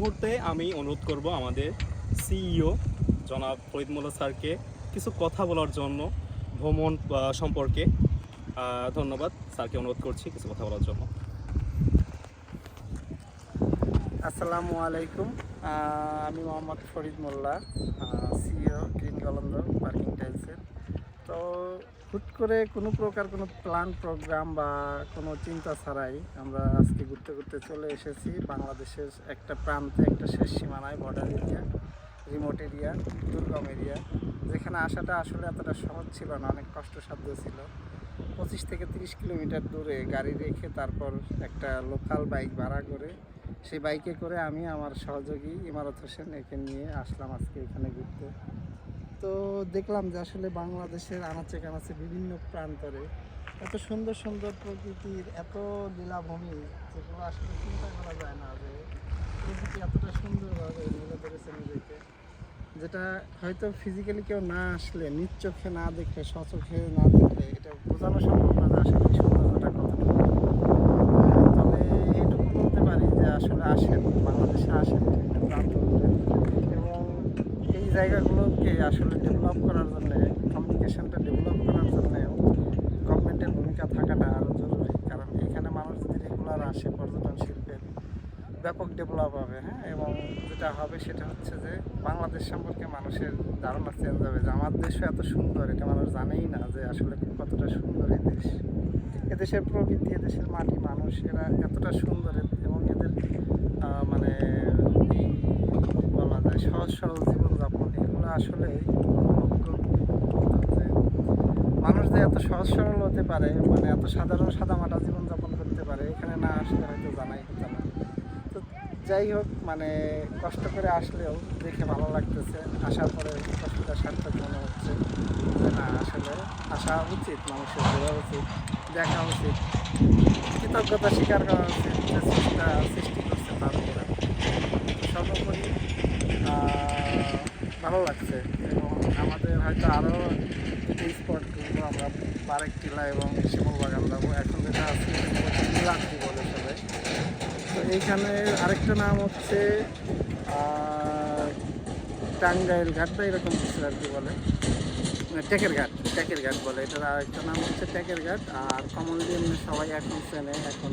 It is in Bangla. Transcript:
মুহূর্তে আমি অনুরোধ করব আমাদের সিইও জনাব ফরিদ মোল্লা স্যারকে কিছু কথা বলার জন্য ভ্রমণ সম্পর্কে ধন্যবাদ স্যারকে অনুরোধ করছি কিছু কথা বলার জন্য। আসসালামু আলাইকুম। আমি Mohammad Farid Molla CEO green Golondo parking টাইলসের। তো হুট করে কোনো প্রকার কোনো প্ল্যান প্রোগ্রাম বা কোনো চিন্তা ছাড়াই আমরা আজকে ঘুরতে ঘুরতে চলে এসেছি বাংলাদেশের একটা প্রান্তে, একটা শেষ সীমানায় বর্ডার এরিয়া রিমোট এরিয়া দুর্গম এরিয়া যেখানে আসাটা আসলে এতটা সহজ ছিল না, অনেক কষ্টসাধ্য ছিল। পঁচিশ থেকে তিরিশ কিলোমিটার দূরে গাড়ি রেখে তারপর একটা লোকাল বাইক ভাড়া করে সেই বাইকে করে আমি আমার সহযোগী ইমারত হোসেন একে নিয়ে আসলাম আজকে এখানে ঘুরতে। তো দেখলাম যে আসলে বাংলাদেশের আনাচে কানাচে বিভিন্ন প্রান্তরে এত সুন্দর সুন্দর প্রকৃতির এত লীলাভূমি, যেগুলো আসলে চিন্তা করা যায় না যে প্রকৃতি এতটা সুন্দরভাবে মেলে ধরেছে নিজেকে, যেটা হয়তো ফিজিক্যালি কেউ না আসলে নিজ চোখে না দেখলে স্বচোখে না দেখলে এটা বোঝানো সম্ভব না যে আসলে এই সৌন্দর্যটা কতটুকু তবে এটুকু বলতে পারি যে আসলে আসেন বাংলাদেশে আসেন বিভিন্ন প্রান্ত ঘুরেন এবং এই জায়গাগুলোকে আসলে ডেভেলপ করার জন্য কমিউনিকেশনটা ডেভেলপ করার জন্য গভর্নমেন্টের ভূমিকা থাকাটা আরও জরুরি। কারণ এখানে মানুষ যদি রেগুলার আসে, পর্যটন শিল্পের ব্যাপক ডেভেলপ হবে হ্যাঁ? এবং যেটা হবে সেটা হচ্ছে যে, বাংলাদেশ সম্পর্কে মানুষের ধারণা চেঞ্জ হবে যে, আমার দেশও এত সুন্দর। এটা মানুষ জানেই না যে, আসলে কতটা সুন্দর এই দেশ। এদেশের প্রকৃতি, এদেশের মাটি, মানুষ, এরা এতটা সুন্দর এবং এদের মানে বলা যায় সহজ সরল আসলে মানুষ যে এত সহজ সরল হতে পারে মানে এত সাধারণ সাদামাটা জীবনযাপন করতে পারে, এখানে না আসলে হয়তো জানাই হতো না। তো যাই হোক মানে কষ্ট করে আসলেও দেখে ভালো লাগতেছে। আসার পরে কষ্টটা সার্থক মনে হচ্ছে যে না, আসলে আসা উচিত, মানুষের ঘোরা উচিত, দেখা উচিত। কৃতজ্ঞতা স্বীকার করা উচিত সৃষ্টি করছে তারপরে সর্বোপরি ভালো লাগছে। এবং আমাদের হয়তো আরও এই স্পটগুলো আমরা বারেক টিলা এবং শিমল বাগান যাব। এখন যেটা আছে নীলাদ্রি বলে সবাই। তো এইখানে আরেকটা নাম হচ্ছে টাঙ্গাইল ঘাট বা এরকম কিছু আর কি বলে। না, টেকের ঘাট টেকের ঘাট বলে। এটার আরেকটা নাম হচ্ছে টেকের ঘাট। আর কমনলি সবাই এখন চেনে এখন